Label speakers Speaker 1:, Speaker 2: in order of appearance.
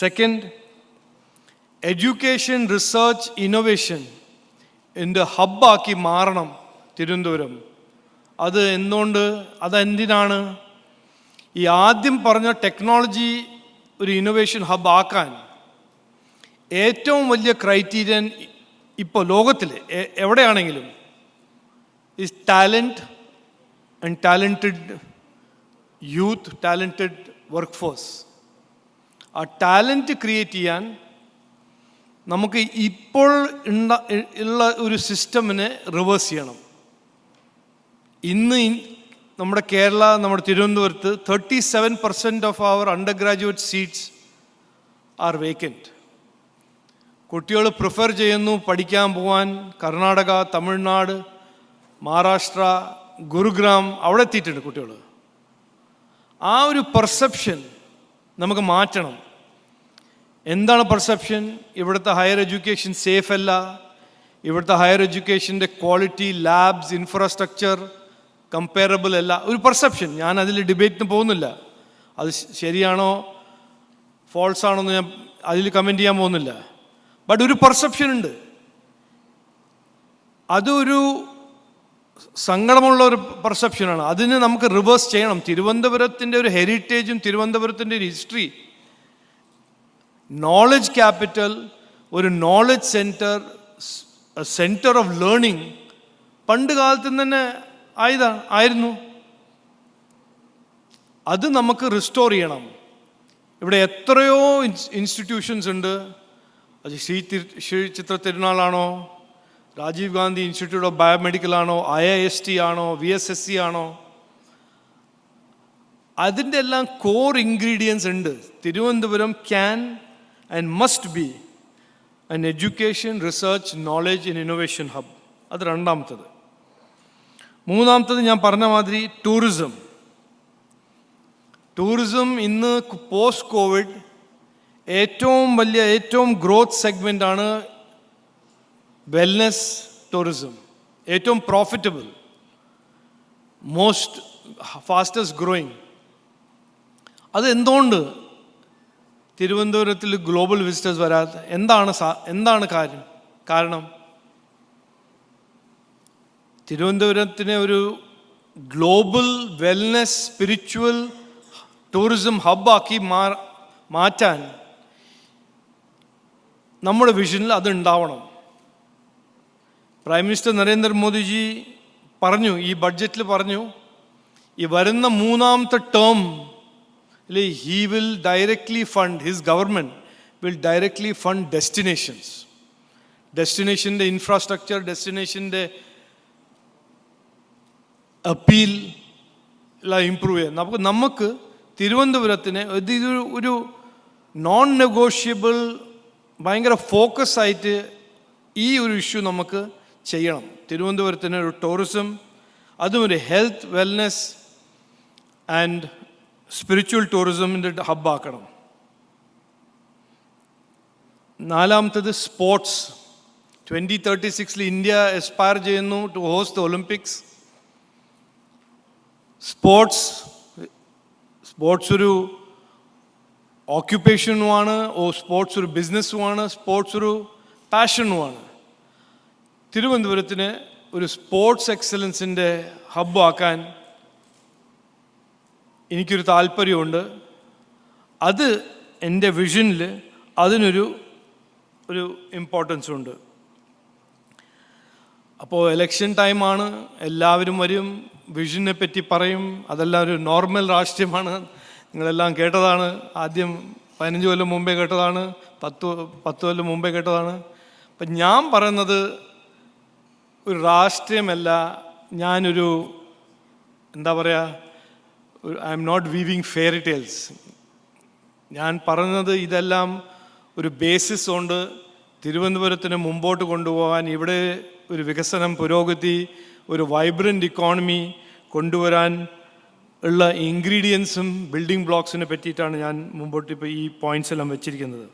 Speaker 1: Second education research innovation എന്റെ ഹബ്ബാക്കി മാറണം തിരുവനന്തപുരം. അത് എന്തുകൊണ്ട്? അതെന്തിനാണ്? ഈ ആദ്യം പറഞ്ഞ ടെക്നോളജി ഒരു ഇന്നൊവേഷൻ ഹബ് ആക്കാൻ ഏറ്റവും വലിയ ക്രൈറ്റീരിയൻ ഇപ്പോൾ ലോകത്തിൽ എവിടെയാണെങ്കിലും is talent and talented youth talented workforce ആ ടാലന്റ് ക്രിയേറ്റ് ചെയ്യാൻ നമുക്ക് ഇപ്പോൾ ഉണ്ട ഉള്ള ഒരു സിസ്റ്റമിനെ റിവേഴ്സ് ചെയ്യണം. ഇന്ന് നമ്മുടെ കേരള നമ്മുടെ തിരുവനന്തപുരത്ത് thirty seven percent of our undergraduate seats are vacant കുട്ടികൾ പ്രിഫർ ചെയ്യുന്നു പഠിക്കാൻ പോകാൻ കർണാടക തമിഴ്നാട് മഹാരാഷ്ട്ര ഗുരുഗ്രാം അവിടെ എത്തിയിട്ടുണ്ട് കുട്ടികൾ ആ ഒരു പെർസെപ്ഷൻ നമുക്ക് മാറ്റണം. എന്താണ് പെർസെപ്ഷൻ ഇവിടുത്തെ ഹയർ എഡ്യൂക്കേഷൻ സേഫ് അല്ല. ഇവിടുത്തെ ഹയർ എഡ്യൂക്കേഷന്റെ ക്വാളിറ്റി ലാബ്സ് ഇൻഫ്രാസ്ട്രക്ചർ കമ്പയറബിൾ അല്ല. ഒരു പെർസെപ്ഷൻ ഞാൻ അതിൽ ഡിബേറ്റിന് പോകുന്നില്ല. അത് ശരിയാണോ? ഫോൾസ് ആണോ എന്ന് ഞാൻ അതിൽ കമന്റ് ചെയ്യാൻ പോകുന്നില്ല. ബട്ട് ഒരു പെർസെപ്ഷൻ ഉണ്ട്. അതൊരു സങ്കടമുള്ള ഒരു പെർസെപ്ഷനാണ് അതിന് നമുക്ക് റിവേഴ്സ് ചെയ്യണം. തിരുവനന്തപുരത്തിന്റെ ഒരു ഹെറിറ്റേജും തിരുവനന്തപുരത്തിന്റെ ഒരു ഹിസ്റ്ററി നോളജ് ക്യാപിറ്റൽ ഒരു knowledge centre centre of learning പണ്ട് കാലത്ത് തന്നെ ആയതാണ് ആയിരുന്നു. അത് നമുക്ക് റിസ്റ്റോർ ചെയ്യണം. ഇവിടെ എത്രയോ ഇൻസ്റ്റിറ്റ്യൂഷൻസ് ഉണ്ട്. അത് Shri Shri Chitra തിരുനാളാണോ? Rajiv Gandhi institute of biomedical ആണോ ഐ ഐ എസ് ടി ആണോ വി എസ് എസ് സി ആണോ? അതിന്റെ എല്ലാം കോർ ഇൻഗ്രീഡിയൻസ് ഉണ്ട്. Thiruvananthapuram can and must be an education research knowledge in innovation hub അത് രണ്ടാമത്തത്. മൂന്നാമത്തത് ഞാൻ പറഞ്ഞ മാതിരി ടൂറിസം ടൂറിസം ഇന്ന് പോസ്റ്റ് കോവിഡ് ഏറ്റവും വലിയ ഏറ്റവും ഗ്രോത്ത് സെഗ്മെന്റ് ആണ് വെൽനെസ് ടൂറിസം ഏറ്റവും പ്രോഫിറ്റബിൾ മോസ്റ്റ് ഫാസ്റ്റസ്റ്റ് ഗ്രോയിങ് അത് എന്തുകൊണ്ട് തിരുവനന്തപുരത്തിൽ ഗ്ലോബൽ വിസിറ്റേഴ്സ് വരാത്ത എന്താണ് എന്താണ് കാര്യം കാരണം തിരുവനന്തപുരത്തിനെ ഒരു ഗ്ലോബൽ വെൽനസ് സ്പിരിച്വൽ ടൂറിസം ഹബ്ബാക്കി മാറ്റാൻ നമ്മുടെ വിഷനിൽ അത് ഉണ്ടാവണം. പ്രൈം മിനിസ്റ്റർ നരേന്ദ്രമോദിജി പറഞ്ഞു ഈ ബഡ്ജറ്റിൽ പറഞ്ഞു ഈ വരുന്ന മൂന്നാമത്തെ ടേം അല്ലെ he will directly fund his government will directly fund destinations ഡെസ്റ്റിനേഷന്റെ infrastructure ഡെസ്റ്റിനേഷന്റെ അപ്പീൽ എല്ലാം ഇമ്പ്രൂവ് ചെയ്യാം നമുക്ക് നമുക്ക് തിരുവനന്തപുരത്തിന് ഇത് ഇതൊരു ഒരു നോൺ നെഗോഷ്യബിൾ ഭയങ്കര ഫോക്കസ് ആയിട്ട് ഈ ഒരു ഇഷ്യൂ നമുക്ക് ചെയ്യണം. തിരുവനന്തപുരത്തിന് ഒരു ടൂറിസം അതും ഒരു ഹെൽത്ത് വെൽനെസ് ആൻഡ് സ്പിരിച്വൽ ടൂറിസമിന്റെ ഹബ്ബാക്കണം നാലാമത്തത് സ്പോർട്സ് ട്വന്റി തേർട്ടി സിക്സിൽ ഇന്ത്യ എസ്പയർ ചെയ്യുന്നു to host olympics sports sports ഒരു ഓക്യുപ്പേഷനുമാണ് ഓ സ്പോർട്സ് ഒരു ബിസിനസ്സുമാണ് സ്പോർട്സ് ഒരു പാഷനുമാണ് തിരുവനന്തപുരത്തിന് ഒരു സ്പോർട്സ് എക്സലൻസിന്റെ ഹബ്ബാക്കാൻ എനിക്കൊരു താല്പര്യമുണ്ട്. അത് എന്റെ വിഷനിൽ അതിനൊരു ഒരു ഇമ്പോർട്ടൻസ് ഉണ്ട്. അപ്പോൾ എലക്ഷൻ ടൈമാണ് എല്ലാവരും വരും വിഷനെ പറ്റി പറയും അതെല്ലാം ഒരു നോർമൽ രാഷ്ട്രീയമാണ്. നിങ്ങളെല്ലാം കേട്ടതാണ് ആദ്യം പതിനഞ്ച് കൊല്ലം മുമ്പേ കേട്ടതാണ് പത്ത് പത്ത് കൊല്ലം മുമ്പേ കേട്ടതാണ്. അപ്പം ഞാൻ പറയുന്നത് ഒരു രാഷ്ട്രീയമല്ല. ഞാനൊരു എന്താ പറയുക I am not weaving fairy tales. ഞാൻ പറഞ്ഞത് ഇതെല്ലാം ഒരു ബേസിസ് കൊണ്ട് തിരുവനന്തപുരത്തിന് മുമ്പോട്ട് കൊണ്ടുപോകാൻ ഇവിടെ ഒരു വികസനം പുരോഗതി ഒരു വൈബ്രന്റ് ഇക്കോണമി കൊണ്ടുവരാൻ ഉള്ള ഇൻഗ്രീഡിയൻസും ബിൽഡിംഗ് ബ്ലോക്സിനെ പറ്റിയിട്ടാണ് ഞാൻ മുമ്പോട്ട് ഇപ്പോൾ ഈ പോയിന്റ്സ് എല്ലാം വെച്ചിരിക്കുന്നത്.